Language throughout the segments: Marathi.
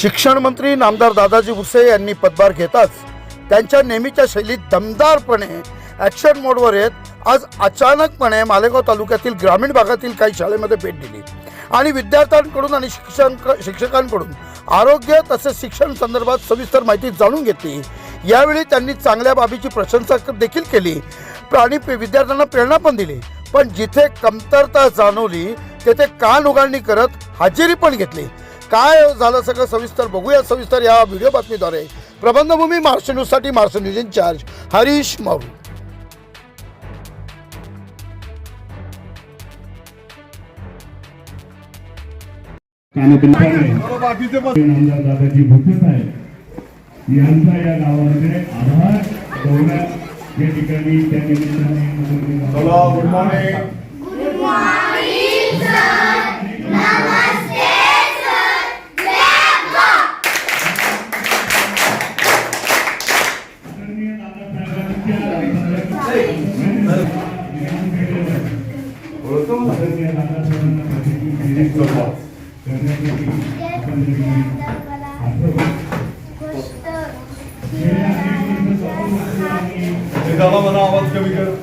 शिक्षण मंत्री नामदार दादाजी भुसे यांनी पदभार घेताच त्यांच्या नेहमीच्या शैलीत दमदारपणे ॲक्शन मोडवर येत आज अचानकपणे मालेगाव तालुक्यातील ग्रामीण भागातील काही शाळेमध्ये भेट दिली. आणि विद्यार्थ्यांकडून आणि शिक्षण शिक्षकांकडून आरोग्य तसेच शिक्षण संदर्भात सविस्तर माहिती जाणून घेतली. यावेळी त्यांनी चांगल्या बाबीची प्रशंसा देखील केली. आणि विद्यार्थ्यांना प्रेरणा पण दिली. पण जिथे कमतरता जाणवली तेथे कान उघडणी करत हजेरी पण घेतली. काय झालं सगळं सविस्तर बघूया सविस्तर या व्हिडिओ बातमीद्वारे. प्रबंधभूमी महाराष्ट्र न्यूजसाठी महाराष्ट्र न्यूज इन्चार्ज हरीश मारू. दादाजी साहेब यांचा या गावामध्ये आभार गौरव या ठिकाणी त्या निमित्ताने गुड मॉर्निंग प्रतिनिधी करण्यासाठी आपण सगळी आग्रह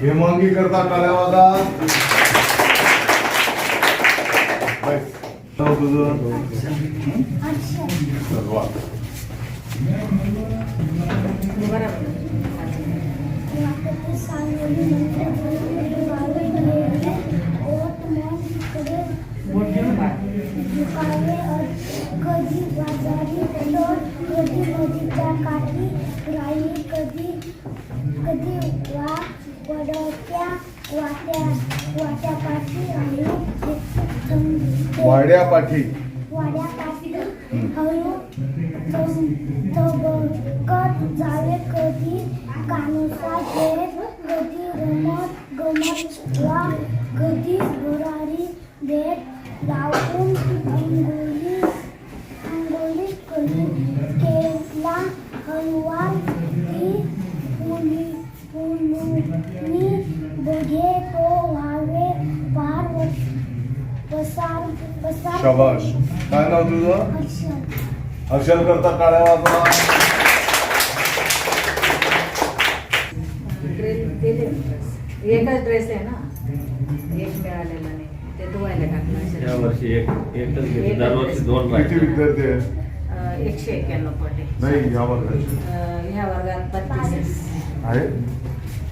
हेमांगी करता काल्यावादा नाव तुझं सर्वा. कधी बाजारी दर कधी नदीच्या काठी राई कधी कधी वा वडक्या वाट्या वाट्यापाठी पाठी राई वाड्या पाठी वाड्या हळू तबकत जावे कधी कानुसा घेत कधी रमत गमत वा कधी भरारी शाबाश काय नाव तुझं? अच्छा हर्षल करता ड्रेस दिले एकच ड्रेस आहे ना? एक मिळालेला नाही. ते धुवायला या. वर्षी एक एकच घेतली. दरवर्षी दोन किती राहते विद्यार्थी आहे अं, एकशे एक्क्याण्णव पडले नाही या वर्गाचे अं, ह्या वर्गात बत्तीस आहे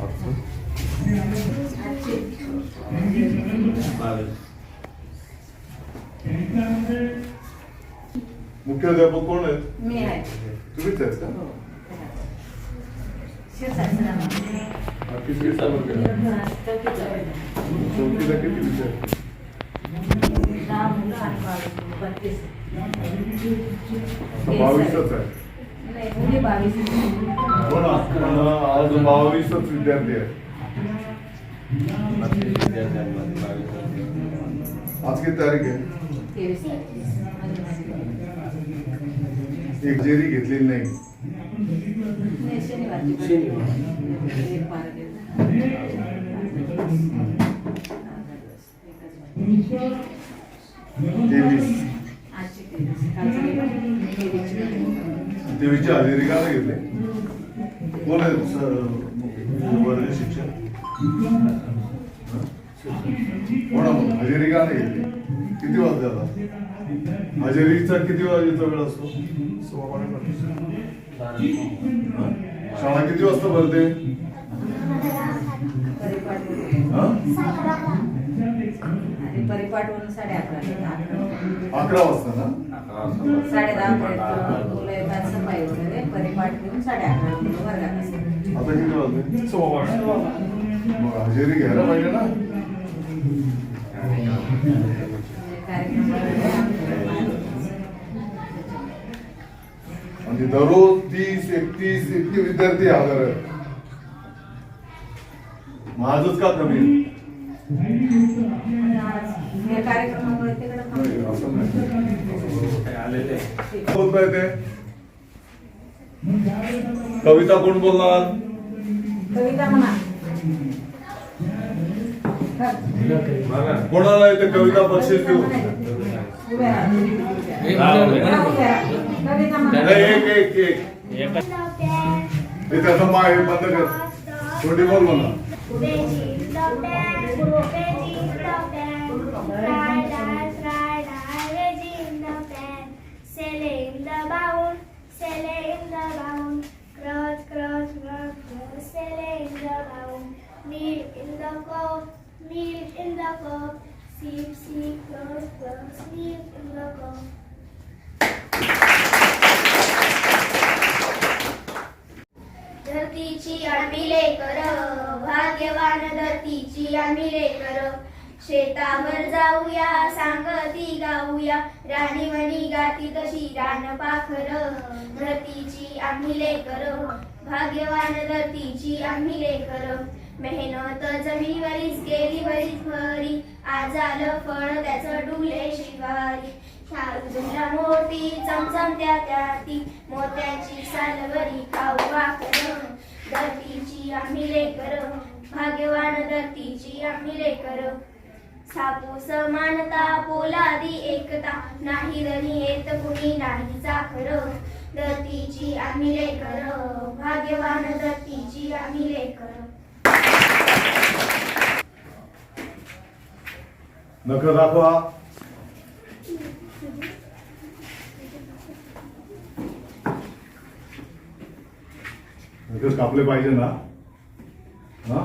अच्छा. बावीस. मुख्याध्यापक कोण आहेत? मी आहे. तुम्हीच आहेत का? हो. हा, किती. चौथीला बत्तीस आता बावीसच आहे. नाही मुली बावीस हो ना. आज बावीसच विद्यार्थी होते. आज किती तारीख आहे. तेवीस एक जेरी घेतलेली नाही. नाही शनिवारची एक तेवीस हजेरी का नाही कोण आहे सर वर्ग शिक्षक कोणा हजेरी का नाही घेतली? किती वाजता हजेरीचा किती वाजेचा वेळ असतो? शाळा किती वाजता भरते? साडे अकरा अकरा वाजता ना? अकरा वाजता साडे दहा पर्यंत मुलं येतात सफाई वगैरे साडे अकरा आता किती वाजते मग हजेरी घ्यायला पाहिजे ना? म्हणजे दररोज तीस एकतीस इतके विद्यार्थी हजर आहेत. माझच का कमी? नाही, असं नाही. ते? कविता कोण बोलणार? कविता म्हणा. बघा. कोणाला येते कविता बक्षीस देऊ त्याचं माय हे बंद कर छोटी बोल म्हणा Veggie the band, veggie the band, fry, fry, fry, fry, veggie in the pan, celery in the bowl, celery in the bowl, cross, cross, cross, cross, celery in the bowl, milk in the cup, milk in the cup, Sleep, sleep, cross, cross, sleep in the cup. धरतीची आम्ही लेकर भाग्यवान धरतीची आम्ही लेकर शेतावर जाऊया सांगती गाऊया राणीवणी गाती तशी रान पाखर. धरतीची आम्ही लेकर भाग्यवान धरतीची आम्ही लेकर मेहनत जमिनीवरीच गेली बरीच भरी आज आलं फळ त्याचं डुले शिवारी. साजूला मोठी चमचमत्या त्याती. मोत्याची सालवरी खाऊ वाकर धरतीची आम्ही लेकर भाग्यवान धरतीची आम्ही लेकर सापू समानता पोलादी एकता. नाही रणी येत कुणी नाही चाकर धरतीची आम्ही लेकर भाग्यवान धरतीची आम्ही लेकर नख दाखवा. नख कापले पाहिजे ना. हा?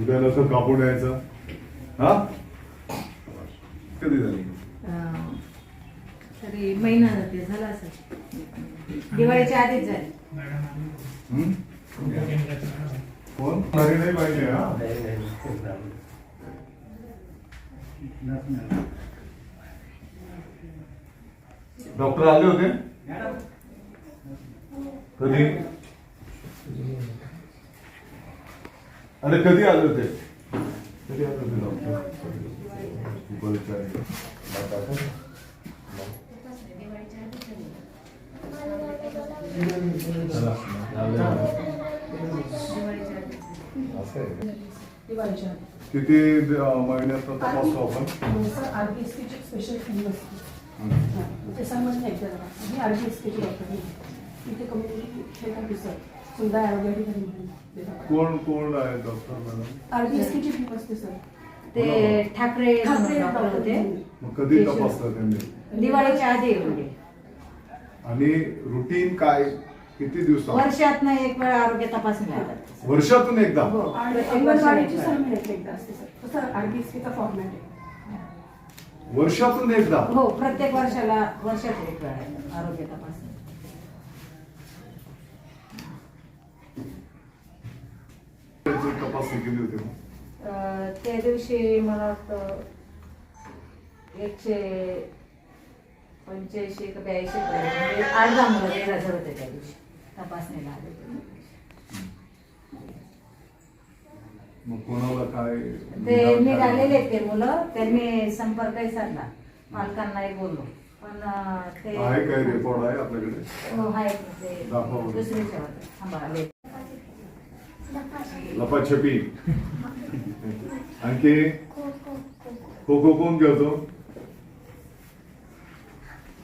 उद्या नख कापून यायचं हा? कधी झाली? तरी महिना जाते झाला असं दिवाळीच्या आधीच झाली. हं? कोण? घरी नाही पाहिजे हा? नाही, नाही, नाही. डॉक्टर आले होते? कधी? अरे कधी आले होते? कधी आले होते डॉक्टर? असं किती अं, महिन्यात तपासतो आपण स्पेशल फील्ड असते. हं. ते समजलं एकदा कम्युनिटी कोण कोण आहे doctor madam R B S केची टीम असते सर. ते ठाकरे ठाकरे डॉक्टर होते. मग कधी तपासतात त्यांनी? दिवाळीच्या आधी म्हणजे आणि रुटीन काय? किती दिवसात? वर्षात एक वेळा आरोग्य तपासणी वर्षातून एकदा? हो. आणि अंगणवाडीची. सर एकदा. असते सर फॉर्मॅट आहे. वर्षातून एकदा? हो प्रत्येक वर्षाला वर्षात एक वेळा आरोग्य तपासणी. तपासणी केली होती. अं, त्या दिवशी मला वाटतं एकशे पंच्याऐंशी का ब्याऐंशी पर्यंत म्हणजे अर्धा मुलं ते हजर होते त्या दिवशी. तपासणीला आले. मग कोणाला काय ते निघालेले ते मुलं. त्यांनी संपर्कही साधला पालकांनाही बोललो. पण ते आहे काय रेकॉर्ड आहे आपल्याकडे? हो आहे ते दाखवा. दुसरीच्या होते थांबा आले. लपाछपी आणखी? खो खो कोण खेळतो?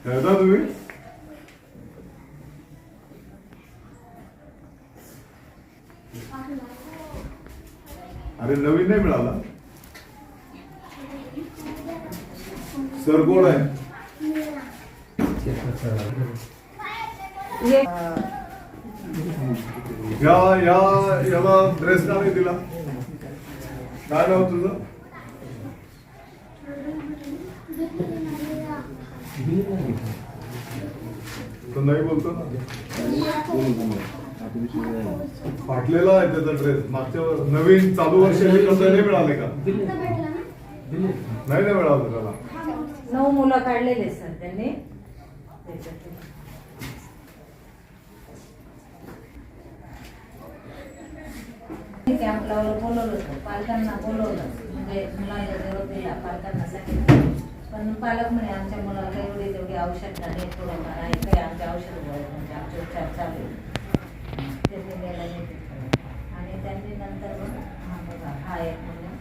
खेळता तुम्ही? अरे नवीन नाही मिळाला. सर कोण आहे. या. या याला ड्रेस का नाही दिला? काय नाव तुझं? तो नाही बोलतो ना. फाटलेला आहे त्याचा ड्रेस मागच्या नवीन चालू वर्ष नाही मिळाले का? नाही नाही मिळालं त्याला. नऊ मुलं काढलेले सर त्यांनी. त्याच्यातून. कॅम्पला बोलवलं होतं. पालकांना बोलवलं. म्हणजे मुलांचा निरोप दिला पालकांना सांगितलं पण पालक म्हणे आमच्या मुलाला एवढी तेवढी औषध नाही थोडंफार आहे. काही आमच्या औषध म्हणजे आमचे उपचार चालू त्यांनी द्यायला घेतलं आणि त्यांनी नंतर मग हा बघा हा एक मुलगा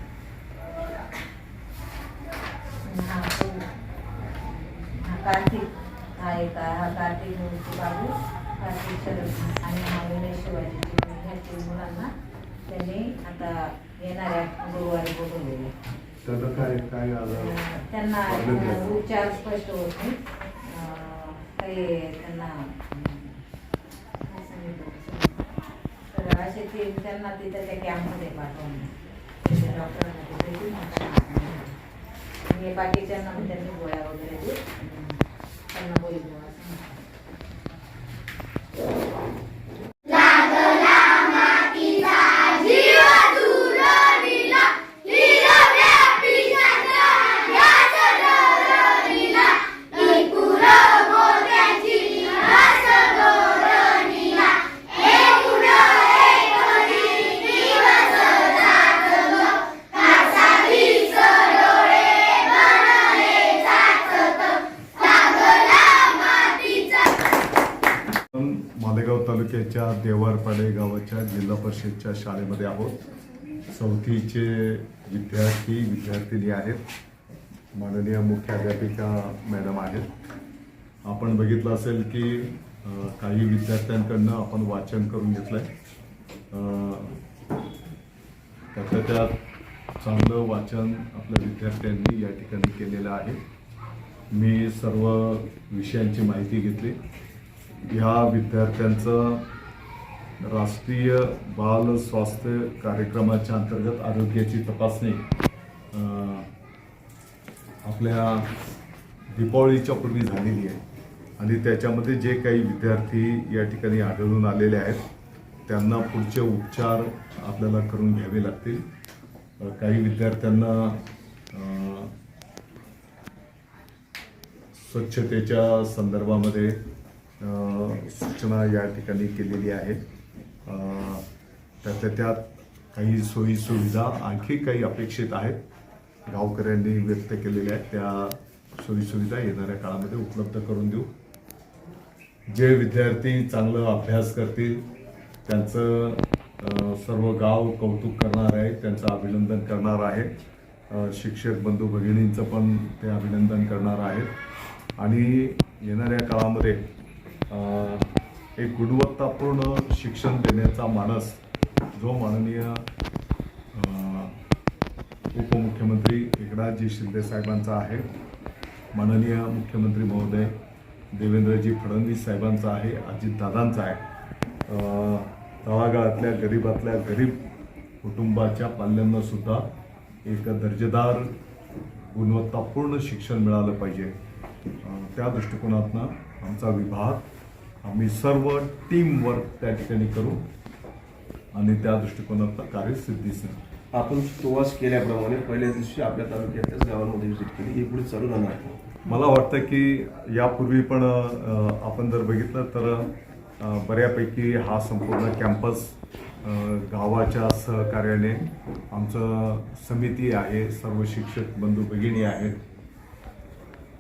हा तो हा कार्तिक हा एक आहे, हा कार्तिक मूर्ती बाबू कार्तिक शरद आणि हा विनय शिवाजीची ह्या तीन मुलांना त्यांनी आता येणाऱ्या गुरुवारी बोलवलेले त्याचं काय काय त्यांना उपचार स्पष्ट होत काही त्यांना तर असे त्यांना तिथं त्या कॅम्पमध्ये पाठवून डॉक्टरांना तिथे बाकीच्यांना मग त्यांनी गोळ्या वगैरे देऊन त्यांना होईल तालुक्याच्या देवारपाडे गावाच्या जिल्हा परिषदच्या शाळेमध्ये आहोत. चौथीचे विद्यार्थी विद्यार्थिनी आहेत. माननीय मुख्याध्यापिका मॅडम आहेत. आपण बघितलं असेल की काही विद्यार्थ्यांकडनं आपण वाचन करून घेतलं आहे त्यातल्या त्यात चांगलं वाचन आपल्या विद्यार्थ्यांनी या ठिकाणी केलेलं आहे. मी सर्व विषयांची माहिती घेतली. ह्या विद्यार्थ्यांचं राष्ट्रीय बाल स्वास्थ्य कार्यक्रमाच्या अंतर्गत आरोग्याची तपासणी आपल्या दीपावळीच्या पूर्वी झालेली आहे. आणि त्याच्यामध्ये जे काही विद्यार्थी या ठिकाणी आढळून आलेले आहेत त्यांना पुढचे उपचार आपल्याला करून घ्यावे लागतील. काही विद्यार्थ्यांना स्वच्छतेच्या संदर्भामध्ये सूचना या ठिकाणी केलेली आहे. त्यातल्या त्यात काही सोयी सुविधा आणखी काही अपेक्षित आहेत. गावकऱ्यांनी व्यक्त केलेल्या आहेत. त्या सोयीसुविधा येणाऱ्या काळामध्ये उपलब्ध करून देऊ. जे विद्यार्थी चांगलं अभ्यास करतील त्यांचं सर्व गाव कौतुक करणार आहे त्यांचं अभिनंदन करणार आहे. शिक्षक बंधू भगिनींचं पण ते अभिनंदन करणार आहेत. आणि येणाऱ्या काळामध्ये एक गुणवत्तापूर्ण शिक्षण देण्याचा मानस जो माननीय उपमुख्यमंत्री एकनाथजी शिंदे साहेबांचा आहे. माननीय मुख्यमंत्री महोदय देवेंद्रजी फडणवीस साहेबांचा आहे अजितदादांचा आहे. तळागाळातल्या गरीबातल्या गरीब कुटुंबाच्या पाल्यांनासुद्धा एक दर्जेदार गुणवत्तापूर्ण शिक्षण मिळालं पाहिजे. त्या दृष्टिकोनातनं आमचा विभाग आम्ही सर्व टीम वर्क त्या ठिकाणी करू आणि त्या दृष्टिकोनातनं कार्य सिद्धीस नेऊ. आपण सुवास केल्याप्रमाणे पहिल्या दिवशी आपल्या तालुक्यातल्याच गावांमध्ये व्हिजिट केली हे पुढे चालू राहणार आहे. मला वाटतं की यापूर्वी पण आपण जर बघितलं तर बऱ्यापैकी हा संपूर्ण कॅम्पस गावाच्या सहकार्याने आमचं समिती आहे सर्व शिक्षक बंधू भगिनी आहेत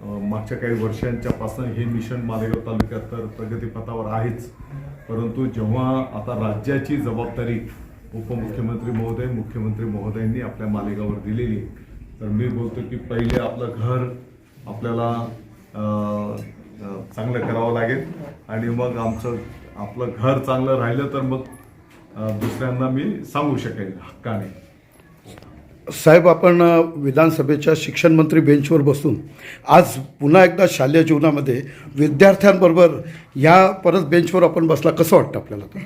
मागच्या काही वर्षांच्यापासून हे मिशन मालेगाव तालुक्यात तर प्रगतीपथावर आहेच. परंतु जेव्हा आता राज्याची जबाबदारी उपमुख्यमंत्री महोदय मुख्यमंत्री महोदयांनी आपल्या मालेगावर दिलेली तर मी बोलतो की पहिले आपलं घर आपल्याला चांगलं करावं लागेल. आणि मग आमचं आपलं घर चांगलं राहिलं तर मग दुसऱ्यांना मी सांगू शकेल हक्काने. साहेब आपण विधानसभेच्या शिक्षण मंत्री बेंचवर बसून आज पुन्हा एकदा शालेय जीवनामध्ये विद्यार्थ्यांबरोबर या परत बेंचवर आपण बसला कसं वाटतं आपल्याला?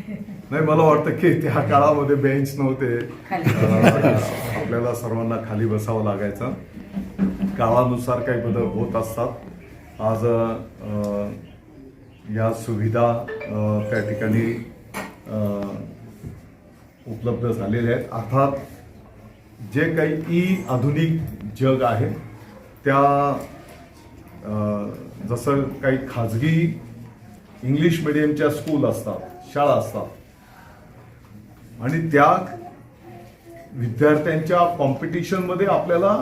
नाही मला वाटतं की त्या काळामध्ये बेंच नव्हते. आपल्याला सर्वांना खाली बसावं लागायचं. काळानुसार काही बदल होत असतात. आज या सुविधा त्या ठिकाणी उपलब्ध झालेल्या आहेत. अर्थात जे काही ई आधुनिक जग आहे त्या जसं काही खाजगी इंग्लिश मिडियमच्या स्कूल असतात शाळा असतात आणि त्या विद्यार्थ्यांच्या कॉम्पिटिशनमध्ये आपल्याला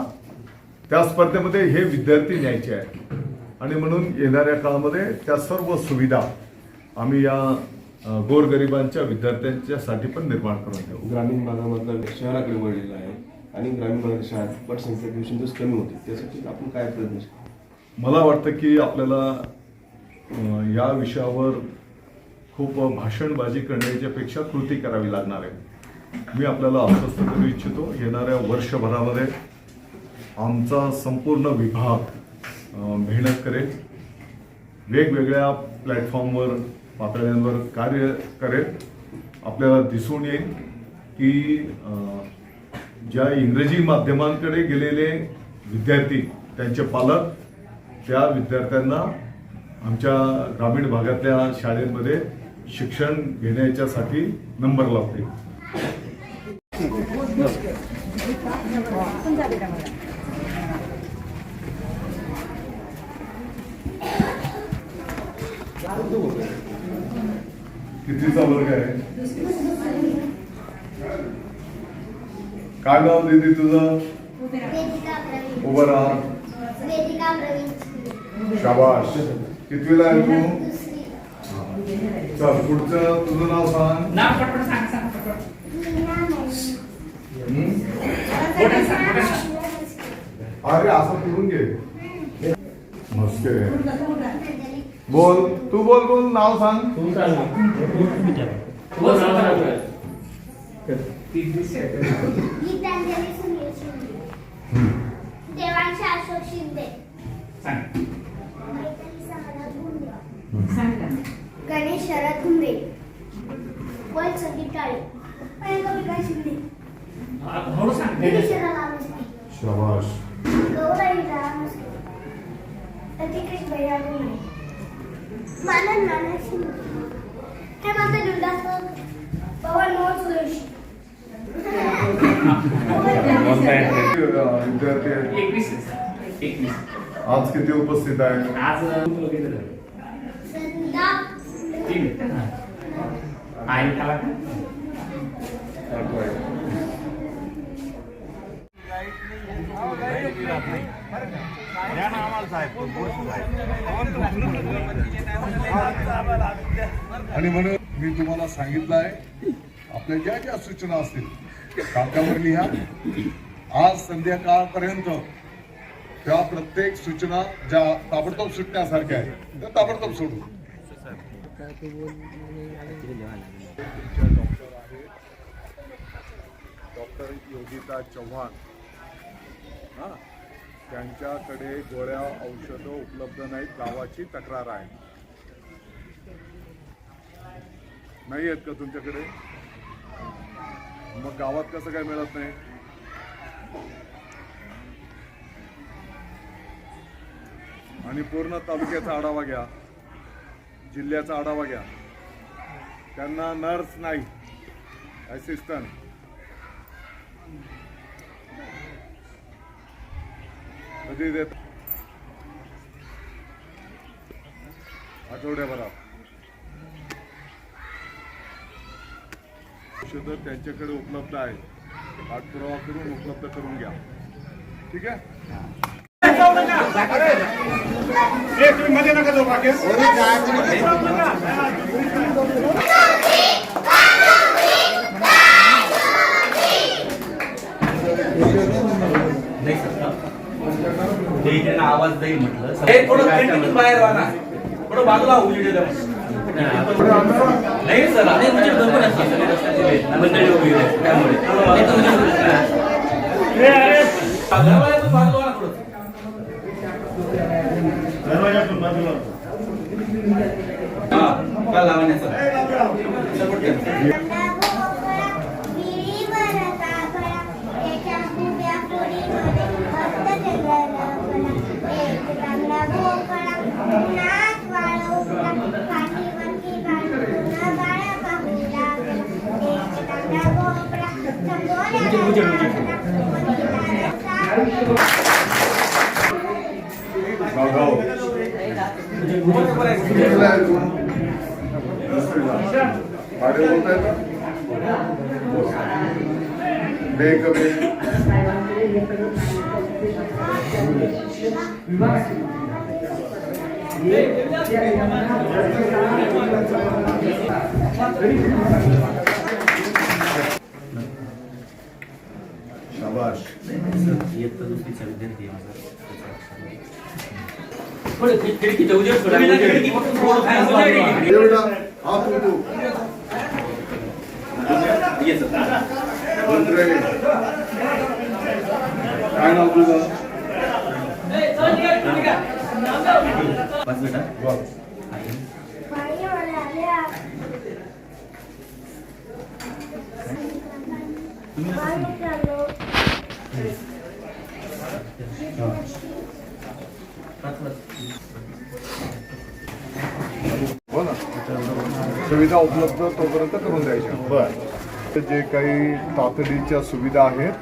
त्या स्पर्धेमध्ये हे विद्यार्थी न्यायचे आहेत. आणि म्हणून येणाऱ्या काळामध्ये त्या सर्व सुविधा आम्ही या गोरगरिबांच्या विद्यार्थ्यांच्यासाठी पण निर्माण करून देऊ. ग्रामीण भागामधला शहराकडे वळलेला आहे. आणि ग्रामीण भागातील शाळेत पटसंख्या दिवसेंदिवस कमी होते. त्यासाठी आपण काय प्रयत्न मला वाटतं की आपल्याला या विषयावर खूप भाषणबाजी करण्याच्या पेक्षा कृती करावी लागणार आहे. मी आपल्याला आश्वस्त करू इच्छितो येणाऱ्या वर्षभरामध्ये आमचा संपूर्ण विभाग मेहनत करेल. वेगवेगळ्या प्लॅटफॉर्मवर पातळ्यांवर कार्य करेल. आपल्याला दिसून येईल की ज्या इंग्रजी माध्यमांकडे गेलेले विद्यार्थी त्यांचे पालक त्या विद्यार्थ्यांना आमच्या ग्रामीण भागातल्या शाळेमध्ये शिक्षण घेण्याच्यासाठी नंबर लावते. कितीचा वर्ग आहे? काय नाव दीदी तुझं? वेदिका प्रवीण उभं राहा. शाबाश कितवीला आहे तू? चल पुढचं तुझं नाव सांग? अरे असं पुढून घे. मस्के बोल तू बोल बोल नाव सांग. 50. आज किती उपस्थित आहेत संदा आणि म्हणून मी तुम्हाला सांगितलं आहे आपल्या ज्या ज्या सूचना असतील कागदावर लिहा आज संध्याकाळपर्यंत या प्रत्येक सूचना ज्या ताबडतोब सुटण्यासारख्या आहेत त्या ताबडतोब सोडू. डॉक्टर योगिता चव्हाण हा त्यांच्याकडे गोळ्या औषधं उपलब्ध नाहीत गावाची तक्रार आहे. नाही आहेत का तुमच्याकडे? मग गावात कसं काय मिळत नाही? आणि पूर्ण तालुक्याचा आढावा घ्या. जिल्ह्याचा आढावा घ्या. त्यांना नर्स नाही. असिस्टंट कधी देत? आठवड्याभरात. औषधं त्यांच्याकडे उपलब्ध आहे पाठपुरावा करून उपलब्ध करून घ्या. ठीक आहे? ते इकडे ना आवाज जाईल म्हटलं. हे थोडं खिडकीतून बाहेर व्हा ना. थोडं बाजूला. नाही सर नाही म्हणजे भरपूर. मंडळी त्यामुळे थोडं बाजूला. दरवाजातून बाजूला व्हा ना थोडं. हा, का लावण्याचं सपोर्ट करा. भोपळा भाडे बोलता येतं बे कमी शाबाश खिडकीच्या उजेड सोडा. खिडकी फक्त थोडं ये सर. काय नाव तुझं बस बेटा. सुविधा उपलब्ध तोपर्यंत करून द्यायच्या. बर. जे काही तातडीच्या सुविधा आहेत.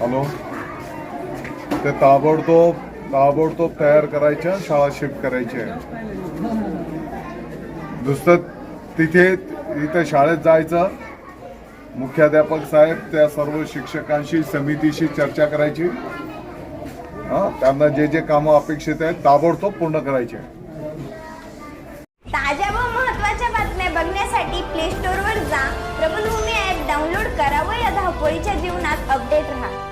हॅलो? ते ताबडतोब ताबडतोब तयार करायच्या शाळा शिफ्ट करायच्या दुसरं तिथे इथे शाळेत जायचं. मुख्याध्यापक साहेब त्या सर्व शिक्षकांशी समितीशी चर्चा करायची. हा त्यांना जे जे कामं अपेक्षित आहेत ताबडतोब पूर्ण करायचे. ताज्या व महत्त्वाच्या बातम्या बघण्यासाठी प्ले स्टोर वर जा. प्रबलभूमी ऍप डाउनलोड करा व या धावपळीच्या जीवनात अपडेट राहा.